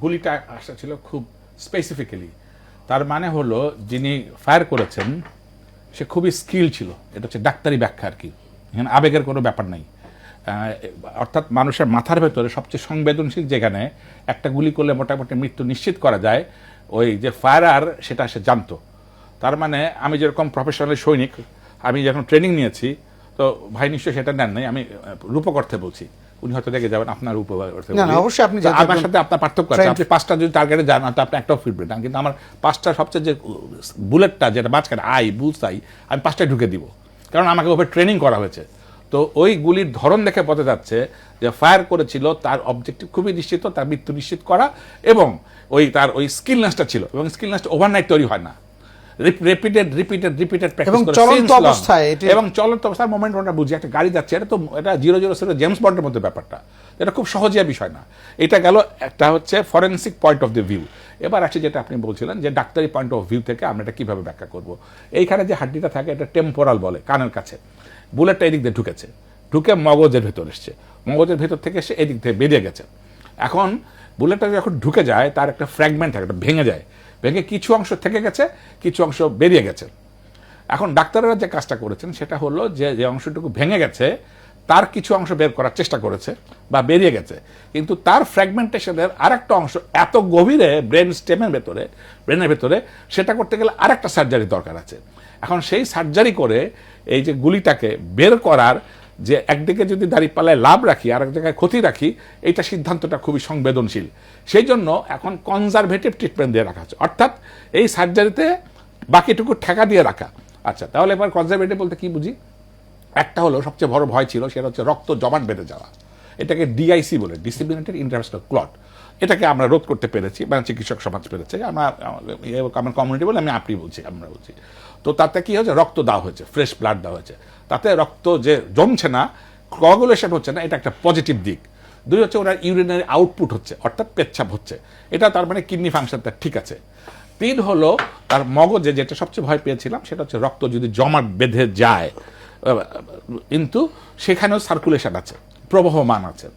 গুলিটা আসা ছিল খুব স্পেসিফিক্যালি তার মানে হলো, যিনি ফায়ার করেছেন, সে খুবই স্কিল ছিল। এটা হচ্ছে ডাক্তারি ব্যাখ্যা আর কি। এখানে আবেগের কোনো ব্যাপার নাই। অর্থাৎ মানুষের মাথার ভেতরে সবচেয়ে সংবেদনশীল যেখানে একটা গুলি করলে মোটামুটি মৃত্যু নিশ্চিত করা যায়, ওই যে ফায়ার সেটা সে জানতো। তার মানে আমি যেরকম প্রফেশনাল সৈনিক, আমি যখন ট্রেনিং নিয়েছি, তো ভাই নিশ্চয়ই সেটা নেন নাই, আমি রূপক অর্থে বলছি। উনি হয়তো দেখে যাবেন আপনার না, না, অবশ্যই আপনি আমার সাথে আপনার পার্থক্য আছে। আপনি পাঁচটা যদি টার্গেটে যান তো আপনি একটাও ফিরবেন না কিন্তু আমার পাঁচটা সবচেয়ে যে বুলেটটা যেটা মাঝখানে আই বুলস আই আমি পাঁচটায় ঢুকে দিব। কারণ আমাকে ওভাবে ট্রেনিং করা হয়েছে। তো ওই গুলির ধরন দেখে বোঝা যাচ্ছে যে ফায়ার করেছিল তার অবজেক্টিভ খুবই নিশ্চিত তার মৃত্যু নিশ্চিত করা এবং ওই তার ওই স্কিলনেসটা ছিল। এবং স্কিলনেসটা ওভারনাইট তৈরি হয় না। রিপিটেড রিপিটেড রিপিটেড এবং চলন্ত অবস্থায় এবং চলন্ত অবস্থার মোমেন্ট ওটা বুঝি। একটা গাড়ি যাচ্ছে এটা তো এটা জিরো জিরো সেভেন জেমস বন্ডের মধ্যে ব্যাপারটা। এটা খুব সহজিয়া বিষয় না। এটা গেল একটা হচ্ছে forensic point of the view এবার আসছে যেটা আপনি বলছিলেন যে ডাক্তারি পয়েন্ট অফ ভিউ থেকে আমরা এটা কীভাবে ব্যাখ্যা করব। এইখানে যে হাড্ডিটা থাকে এটা টেম্পোরাল বলে কানের কাছে। বুলেটটা এদিক দিয়ে ঢুকেছে। ঢুকে মগজের ভেতর এসছে। মগজের ভেতর থেকে এসে এদিক থেকে বেরিয়ে গেছে। এখন বুলেটটা যখন ঢুকে যায়, তার একটা ফ্র্যাগমেন্ট থাকে ভেঙে যায়। ভেঙে কিছু অংশ থেকে গেছে, কিছু অংশ বেরিয়ে গেছে। এখন ডাক্তাররা যে কাজটা করেছেন, সেটা হলো যে যে অংশটুকু ভেঙে গেছে, তার কিছু অংশ বের করার চেষ্টা করেছে বা বেরিয়ে গেছে। কিন্তু তার ফ্র্যাগমেন্টেশনের আরেকটা অংশ এত গভীরে ব্রেন স্টেমের ভেতরে ব্রেনের ভেতরে, সেটা করতে গেলে আরেকটা সার্জারি দরকার আছে। এখন সেই সার্জারি করে এই যে গুলিটাকে বের করার যে একদিকে যদি দাঁড়িপাল্লায় লাভ রাখি আর এক জায়গায় ক্ষতি রাখি, এইটা সিদ্ধান্তটা খুবই সংবেদনশীল। সেই জন্য এখন কনজারভেটিভ ট্রিটমেন্ট দিয়ে রাখা আছে অর্থাৎ এই সার্জারিতে বাকিটুকু ঠেকা দিয়ে রাখা। আচ্ছা তাহলে এবার কনজারভেটিভ বলতে কি বুঝি? একটা হলো সবচেয়ে বড় ভয় ছিল, সেটা হচ্ছে রক্ত জমাট বেঁধে যাওয়া। এটাকে ডিআইসি বলে ডিসিপ্লিনেটেড ইন্টারন্যাশনাল ক্লট এটাকে আমরা রোধ করতে পেরেছি মানে চিকিৎসক সমাজ পেরেছে। আমরা আমার- আমার কমিউনিটি বলে আমি আপনি বলছি, আমরা বলছি। তো তাতে কি হয়েছে? রক্ত দেওয়া হয়েছে ফ্রেশ ব্লাড দেওয়া হয়েছে। তাতে রক্ত যে জমছে না কোয়াগুলেশন হচ্ছে না, এটা একটা পজিটিভ দিক। দুই হচ্ছে ওনার ইউরিনারি আউটপুট হচ্ছে, অর্থাৎ পেচ্ছাপ হচ্ছে। এটা তার মানে কিডনি ফাংশনটা ঠিক আছে। তিন হলো, তার মগজে যেটা সবচেয়ে ভয় পেয়েছিলাম, সেটা হচ্ছে রক্ত যদি জমাট বেঁধে যায় কিন্তু সেখানেও সার্কুলেশন আছে। প্রবাহমান আছে।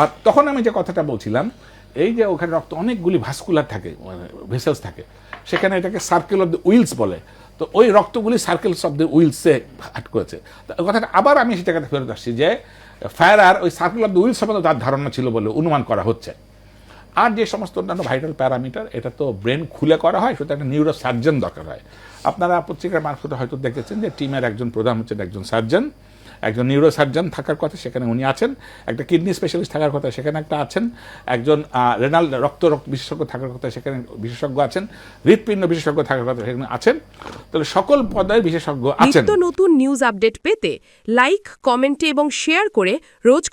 আর তখন আমি যে কথাটা বলছিলাম, এই যে ওখানে রক্ত অনেকগুলি ভাস্কুলার থাকে মানে ভেসেলস থাকে, সেখানে এটাকে সার্কেল অফ দ্য উইলস বলে। তো ওই রক্তগুলি সার্কেলস অফ দ্য উইলসে হাট করেছে। কথাটা আবার আমি সেটাকে ফেরত আসছি যে ফায়ার ওই সার্কেল অফ দ্য উইলস সম্বন্ধে তার ধারণা ছিল বলে অনুমান করা হচ্ছে। আর যে সমস্ত অন্যান্য ভাইটাল প্যারামিটার এটা তো ব্রেন খুলে করা হয়, সুতরাং একটা নিউরো সার্জন দরকার হয়। আপনারা পত্রিকার মারফতে হয়তো দেখেছেন যে টিমের একজন প্রধান হচ্ছেন একজন সার্জন একজন নিউরোসার্জন থাকার কথা সেখানে উনি আছেন একটা কিডনি স্পেশালিস্ট থাকার কথা সেখানে একটা আছেন একজন রেনাল রক্ত রক্ত বিশেষজ্ঞ থাকার কথা সেখানে বিশেষজ্ঞ আছেন হৃৎপিণ্ড বিশেষজ্ঞ থাকার কথা সেখানে আছেন তাহলে সকল পদের বিশেষজ্ঞ আছেন। নিত্য নতুন নিউজ আপডেট পেতে লাইক কমেন্টে এবং শেয়ার করে রোজ